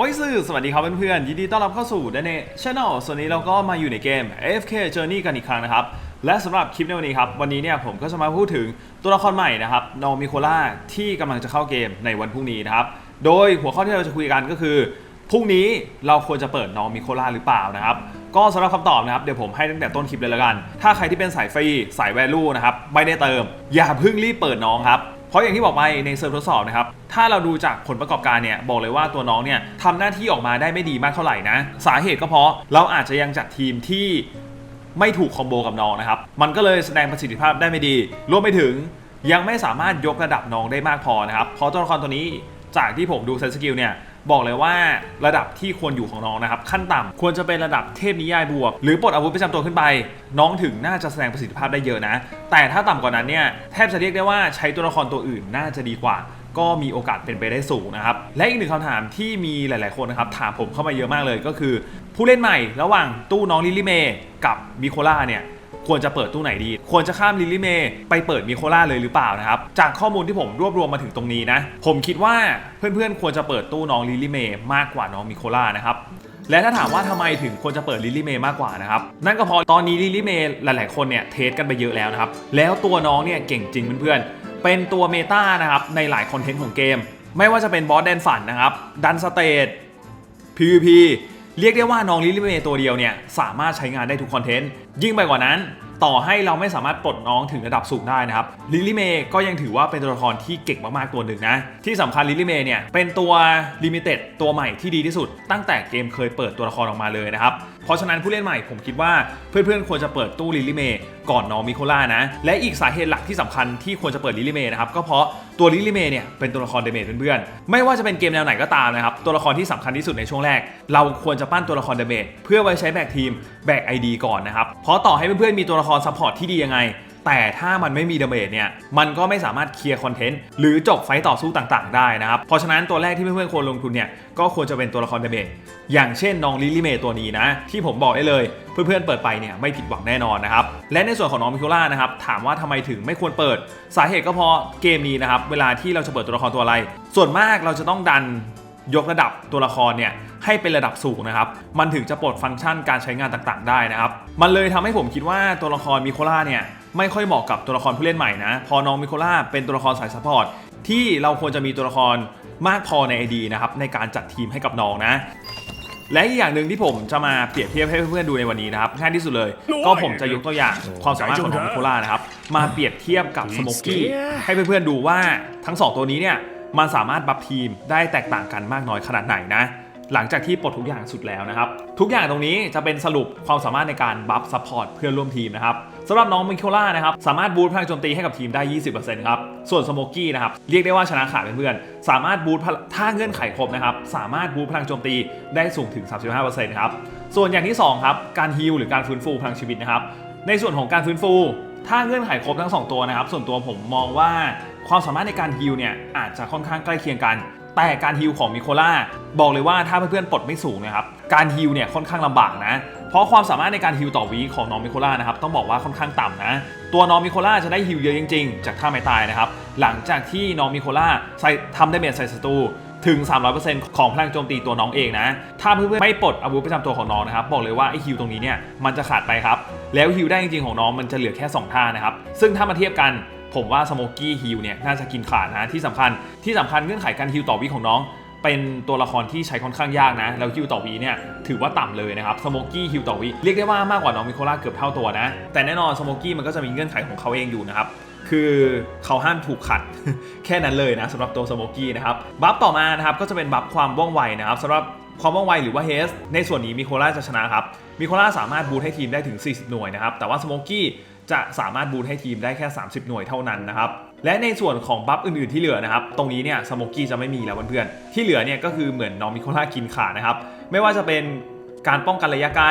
โอ้ยสื่อสวัสดีครับเพื่อนๆ ยินดีต้อนรับเข้าสู่ดนเน่ชแนลส่วนนี้เราก็มาอยู่ในเกม AFK Journey กันอีกครั้งนะครับ และสำหรับคลิปในวันนี้ครับ วันนี้เนี่ยผมก็จะมาพูดถึงตัวละครใหม่นะครับนอมิโคล่าที่กำลังจะเข้าเกมในวันพรุ่งนี้นะครับ โดยหัวข้อที่เราจะคุยกันก็คือ พรุ่งนี้เราควรจะเปิดนอมิโคล่าหรือเปล่านะครับ ก็สำหรับคำตอบนะครับเดี๋ยวผมให้ตั้งแต่ต้นคลิปเลยละกัน ถ้าใครที่เป็นสายฟรีสายแวลูนะครับไม่ได้เติม อย่าเพิ่งรีบเปิดน้องครับ เพราะอย่างที่บอกไปในเซิร์ฟทดสอบนะครับ ถ้าเราดูจากผลประกอบการเนี่ยบอกเลยว่าตัวน้องเนี่ยทำหน้าที่ออกมาได้ไม่ดีมากเท่าไหร่นะ สาเหตุก็เพราะเราอาจจะยังจัดทีมที่ไม่ถูกคอมโบกับน้องนะครับ มันก็เลยแสดงประสิทธิภาพได้ไม่ดี รวมไปถึงยังไม่สามารถยกระดับน้องได้มากพอนะครับ เพราะตัวละครตัวนี้จากที่ผมดูเซนสกิลเนี่ย บอกเลยว่าระดับที่ควรอยู่ของน้องนะครับขั้นต่ำควรจะเป็นระดับเทพนิยายบวก หรือปลดอาวุธประจำตัวขึ้นไป น้องถึงน่าจะแสดงประสิทธิภาพได้เยอะนะ แต่ถ้าต่ำกว่านั้นเนี่ยแทบจะเรียกได้ว่าใช้ตัวละครตัวอื่นน่าจะดีกว่าก็มีโอกาสเป็นไปได้สูงนะครับ และอีกหนึ่งคำถามที่มีหลาย ๆ คนนะครับ ถามผมเข้ามาเยอะมากเลยก็คือ ผู้เล่นใหม่ระหว่างตู้น้องลิลลี่เมย์กับมิโคล่าเนี่ย ควรจะเปิดตู้ไหนดี ควรจะข้ามลิลลี่เมย์ไปเปิดมิโคล่าเลยหรือเปล่านะครับ จากข้อมูลที่ผมรวบรวมมาถึงตรงนี้นะ ผมคิดว่าเพื่อนๆ ควรจะเปิดตู้น้องลิลลี่เมย์มากกว่าน้องมิโคล่านะครับและถ้าถามว่าทำไมถึงควรจะเปิดลิลลี่เมย์มากกว่านะครับนั่นก็เพราะตอนนี้ลิลลี่เมย์หลาย ๆ คนเนี่ยเทสกันไปเยอะแล้วนะครับ แล้วตัวน้องเนี่ยเก่งจริงเพื่อนๆ เป็นตัวเมตานะครับในหลายคอนเทนต์ของเกม ไม่ว่าจะเป็นบอสแดนฝันนะครับ ดันสเตท PVP เรียกได้ว่าน้องลิลลี่เมย์ตัวเดียวเนี่ยสามารถใช้งานได้ทุกคอนเทนต์ ยิ่งไปกว่านั้น ต่อให้เราไม่สามารถปลดน้องถึงระดับสูงได้นะครับลิลลี่เมย์ก็ยังถือว่าเป็นตัวละครที่เก่งมากๆตัวหนึ่งนะ ที่สำคัญลิลลี่เมย์เนี่ยเป็นตัวลิมิเต็ดตัวใหม่ที่ดีที่สุด ตั้งแต่เกมเคยเปิดตัวละครออกมาเลยนะครับเพราะฉะนั้นผู้เล่นใหม่ผมคิดว่าเพื่อนๆควรจะเปิดตู้ลิลิเมก่อนน้องมิโคล่านะ และอีกสาเหตุหลักที่สำคัญที่ควรจะเปิดลิลิเมนะครับก็เพราะตัวลิลิเมเนี่ยเป็นตัวละครเดเมจเพื่อนๆไม่ว่าจะเป็นเกมแนวไหนก็ตามนะครับตัวละครที่สำคัญที่สุดในช่วงแรก เราควรจะปั้นตัวละครเดเมจเพื่อไว้ใช้แบกทีมแบกไอดีก่อนนะครับเพราะต่อให้เพื่อนๆมีตัวละครซัพพอร์ตที่ดียังไง แต่ถ้ามันไม่มีดาเมจเนี่ยมันก็ไม่สามารถเคลียร์คอนเทนต์หรือจบไฟต์ต่อสู้ต่างๆ ได้นะครับ เพราะฉะนั้นตัวแรกที่เพื่อนๆควรลงทุนเนี่ยก็ควรจะเป็นตัวละครดาเมจอย่างเช่นน้องลิลลี่เมตัวนี้นะ ที่ผมบอกได้เลยเพื่อนๆเปิดไปเนี่ยไม่ผิดหวังแน่นอนนะครับ และในส่วนของน้องมิโคล่านะครับถามว่าทำไมถึงไม่ควรเปิด สาเหตุก็เพราะเกมนี้นะครับเวลาที่เราจะเปิดตัวละครตัวอะไร ส่วนมากเราจะต้องดันยกระดับตัวละครเนี่ยให้เป็นระดับสูงนะครับ มันถึงจะปลดฟังก์ชันการใช้งานต่างๆ ได้นะครับ มันเลยทำให้ผมคิดว่าตัวละครมิโคล่าเนี่ย ไม่ค่อยเหมาะกับตัวละครผู้เล่นใหม่นะ พอน้องมิโคล่าเป็นตัวละครสายซัพพอร์ตที่เราควรจะมีตัวละครมากพอใน ID นะครับในการจัดทีมให้กับน้องนะ และอีกอย่างหนึ่งที่ผมจะมาเปรียบเทียบให้เพื่อนๆดูในวันนี้นะครับง่ายที่สุดเลย ก็ผมจะยกตัวอย่างความสามารถของน้องมิโคล่านะครับมาเปรียบเทียบกับสโมกกี้ให้เพื่อนๆดูว่าทั้งสองตัวนี้เนี่ยมันสามารถบัฟทีมได้แตกต่างกันมากน้อยขนาดไหนนะหลังจากที่ปลดทุกอย่างสุดแล้วนะครับ ทุกอย่างตรงนี้จะเป็นสรุปความสามารถในการบัฟซัพพอร์ตเพื่อนร่วมทีมนะครับ สำหรับน้องมิโคล่านะครับสามารถบูทพลังโจมตีให้กับทีมได้ 20%ครับ ส่วนสโมกกี้นะครับเรียกได้ว่าชนะขาดเพื่อนๆสามารถบูทพลังถ้าเงื่อนไขครบนะครับสามารถบูทพลังโจมตีได้สูงถึง 35%ครับส่วนอย่างที่สองครับการฮีลหรือการฟื้นฟูพลังชีวิตนะครับในส่วนของการฟื้นฟู ถ้าเงื่อนไขครบทั้งสองตัวนะครับส่วนตัวผมมองว่าความสามารถในการฮีลเนี่ยอาจจะค่อนข้างใกล้เคียงกัน แต่การฮิลของมิโคล่าบอกเลยว่าถ้าเพื่อนๆปลดไม่สูงนะครับการฮิลเนี่ยค่อนข้างลำบากนะ เพราะความสามารถในการฮิลต่อวีของน้องมิโคล่านะครับต้องบอกว่าค่อนข้างต่ำนะ ตัวน้องมิโคล่าจะได้ฮิลเยอะจริงๆ จากท่าไม้ตายนะครับหลังจากที่น้องมิโคล่าใส่ทำได้เมจใส่ศัตรูถึง 300%ของพลังโจมตีตัวน้องเองนะ ถ้าเพื่อนๆไม่ปลดอาวุธประจำตัวของน้องนะครับ บอกเลยว่าไอ้ฮิลตรงนี้เนี่ยมันจะขาดไปครับ แล้วฮิลได้จริงๆของน้องมันจะเหลือแค่สองท่านะครับ ซึ่งถ้ามาเทียบกัน ผมว่าสโมกี้ฮิลเนี่ยน่าจะกินขาดนะที่สำคัญที่สำคัญเงื่อนไขการฮิลต่อวิของน้องเป็นตัวละครที่ใช้ค่อนข้างยากนะ แล้วฮิลต่อวีเนี่ยถือว่าต่ำเลยนะครับสโมกี้ฮิลต่อวีเรียกได้ว่ามากกว่าน้องมิโคล่าเกือบเท่าตัวนะ แต่แน่นอนสโมกี้มันก็จะมีเงื่อนไขของเขาเองอยู่นะครับ คือเขาห้ามถูกขัด แค่นั้นเลยนะสำหรับตัวสโมกี้นะครับบัฟต่อมานะครับก็จะเป็นบัฟความว่องไวนะครับสำหรับความว่องไวหรือว่าเฮสในส่วนนี้มิโคล่าจะชนะครับมิโคล่าสามารถบูทให้ทีมได้ถึง 40 หน่วยนะครับแต่ว่าสโมกี้ จะสามารถบูทให้ทีมได้แค่ 30 หน่วยเท่านั้นนะครับและในส่วนของบัฟอื่นๆที่เหลือนะครับ ตรงนี้เนี่ยสโมกี้จะไม่มีแล้วเพื่อนๆที่เหลือเนี่ยก็คือเหมือนน้องมิโคล่ากินขานะครับ ไม่ว่าจะเป็นการป้องกันระยะไกล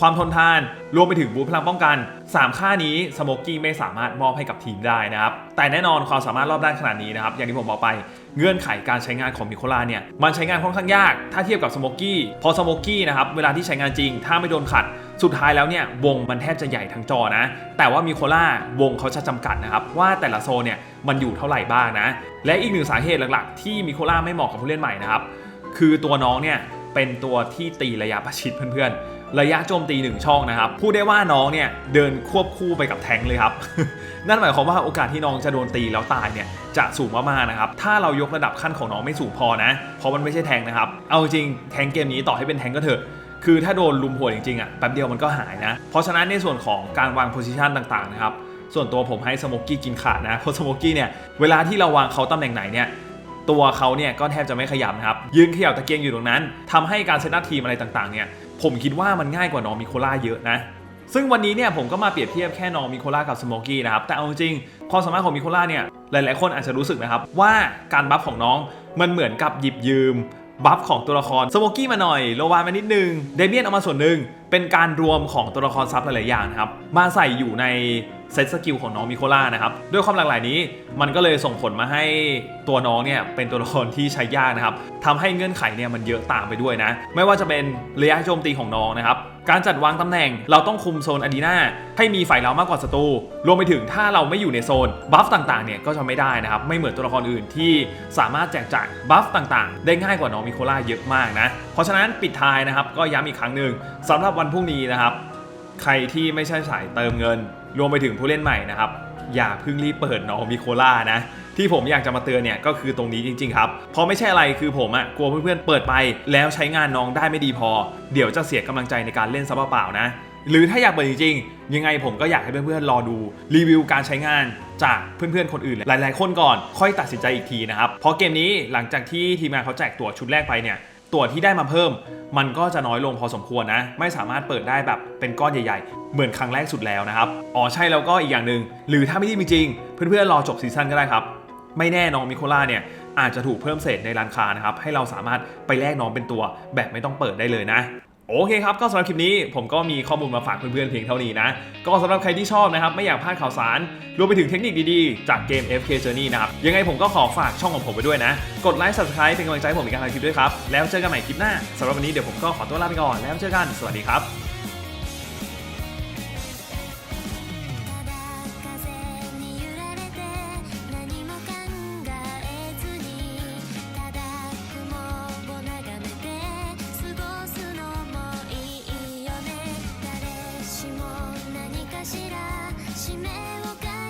ความทนทาน รวมไปถึงบูทพลังป้องกัน 3 ค่านี้สโมกกี้ไม่สามารถมอบให้กับทีมได้นะครับ แต่แน่นอนความสามารถรอบด้านขนาดนี้นะครับ อย่างที่ผมบอกไปเงื่อนไขการใช้งานของมิโคลาเนี่ย มันใช้งานค่อนข้างยาก ถ้าเทียบกับสโมกกี้พอสโมกกี้นะครับ เวลาที่ใช้งานจริง ถ้าไม่โดนขัด สุดท้ายแล้วเนี่ยวงมันแทบจะใหญ่ทั้งจอนะ แต่ว่ามิโคล่าวงเขาจะจำกัดนะครับ ว่าแต่ละโซนเนี่ยมันอยู่เท่าไหร่บ้างนะ และอีกหนึ่งสาเหตุหลักๆ ที่มิโคล่าไม่เหมาะกับผู้เล่นใหม่นะครับคือตัวน้องเนี่ยเป็นตัวที่ตีระยะประชิดเพื่อนๆ ระยะโจมตีหนึ่งช่องนะครับ พูดได้ว่าน้องเนี่ยเดินควบคู่ไปกับแทงเลยครับ นั่นหมายความว่าโอกาสที่น้องจะโดนตีแล้วตายเนี่ยจะสูงมากๆนะครับ ถ้าเรายกระดับขั้นของน้องไม่สูงพอนะ เพราะมันไม่ใช่แทงนะครับ เอาจริงแทงเกมนี้ต่อให้เป็นแทงก็เถอะคือถ้าโดนลุมหัวจริงๆอะแป๊บเดียวมันก็หายนะ เพราะฉะนั้นในส่วนของการวางโพซิชันต่างๆนะครับส่วนตัวผมให้สโมกกี้กินขาดนะเพราะสโมกกี้เนี่ยเวลาที่เราวางเขาตำแหน่งไหนเนี่ยตัวเขาเนี่ยก็แทบจะไม่ขยับนะครับยืนเขย่าตะเกียงอยู่ตรงนั้นทำให้การเซตอัพทีมอะไรต่างๆเนี่ย ผมคิดว่ามันง่ายกว่าน้องมิโคล่าเยอะนะ ซึ่งวันนี้เนี่ยผมก็มาเปรียบเทียบแค่น้องมิโคล่ากับสโมกี้นะครับ แต่เอาจริงๆความสามารถของมิโคล่าเนี่ย หลาย ๆ คนอาจจะรู้สึกนะครับ ว่าการบัฟของน้องมันเหมือนกับหยิบยืมบัฟของตัวละครสโมกี้มาหน่อยโลวานมานิดนึงเดเมียนเอามาส่วนหนึ่ง เป็นการรวมของตัวละครซับหลายๆอย่างนะครับ มาใส่อยู่ในเซตสกิลของน้องมิโคล่านะครับ ด้วยความหลากหลายนี้มันก็เลยส่งผลมาให้ตัวน้องเนี่ยเป็นตัวละครที่ใช้ยากนะครับทำให้เงื่อนไขเนี่ยมันเยอะตามไปด้วยนะ ไม่ว่าจะเป็นระยะโจมตีของน้องนะครับ การจัดวางตำแหน่งเราต้องคุมโซนอารีนาให้มีฝ่ายเรามากกว่าศัตรู รวมไปถึงถ้าเราไม่อยู่ในโซนบัฟต่างๆเนี่ยก็จะไม่ได้นะครับ ไม่เหมือนตัวละครอื่นที่สามารถแจกจ่ายบัฟต่างๆ ได้ง่ายกว่าน้องมิโคล่าเยอะมากนะ เพราะฉะนั้นปิดท้ายนะครับก็ย้ำอีกครั้งหนึ่งสำหรับวันพรุ่งนี้นะครับ ใครที่ไม่ใช่สายเติมเงิน รวมไปถึงผู้เล่นใหม่นะครับ อย่าเพิ่งรีบเปิดน้องมิโคล่านะ ที่ผมอยากจะมาเตือนเนี่ยก็คือตรงนี้จริงๆครับ เพราะไม่ใช่อะไรคือผมอะกลัวเพื่อนๆเปิดไปแล้วใช้งานน้องได้ไม่ดีพอ เดี๋ยวจะเสียกำลังใจในการเล่นซับเปล่านะ หรือถ้าอยากเปิดจริงๆ ยังไงผมก็อยากให้เพื่อนๆรอดูรีวิวการใช้งานจากเพื่อนๆ คนอื่นหลาย ๆ คนก่อน ค่อยตัดสินใจอีกทีนะครับ เพราะเกมนี้หลังจากที่ทีมงานเขาแจกตั๋วชุดแรกไปเนี่ย ตัวที่ได้มาเพิ่ม มันก็จะน้อยลงพอสมควรนะ ไม่สามารถเปิดได้แบบเป็นก้อนใหญ่ๆ เหมือนครั้งแรกสุดแล้วนะครับ อ๋อใช่แล้วก็อีกอย่างหนึ่งหรือถ้าไม่ได้มีจริง เพื่อนๆรอจบซีซั่นก็ได้ครับ ไม่แน่น้องมิโคล่าเนี่ยอาจจะถูกเพิ่มเศษในร้านค้านะครับให้เราสามารถไปแลกน้องเป็นตัวแบบไม่ต้องเปิดได้เลยนะ โอเคครับก็สำหรับคลิปนี้ผมก็มีข้อมูลมาฝากเพื่อนๆเพียงเท่านี้นะ ก็สำหรับใครที่ชอบนะครับ ไม่อยากพลาดข่าวสาร รวมไปถึงเทคนิคดีๆ จากเกม FK Journey นะครับ ยังไงผมก็ขอฝากช่องของผมไปด้วยนะ กดไลค์ subscribe เป็นกำลังใจผมในการทำคลิปด้วยครับ แล้วเจอกันใหม่คลิปหน้าสำหรับวันนี้เดี๋ยวผมก็ขอตัวลาไปก่อนแล้วเจอกันสวัสดีครับ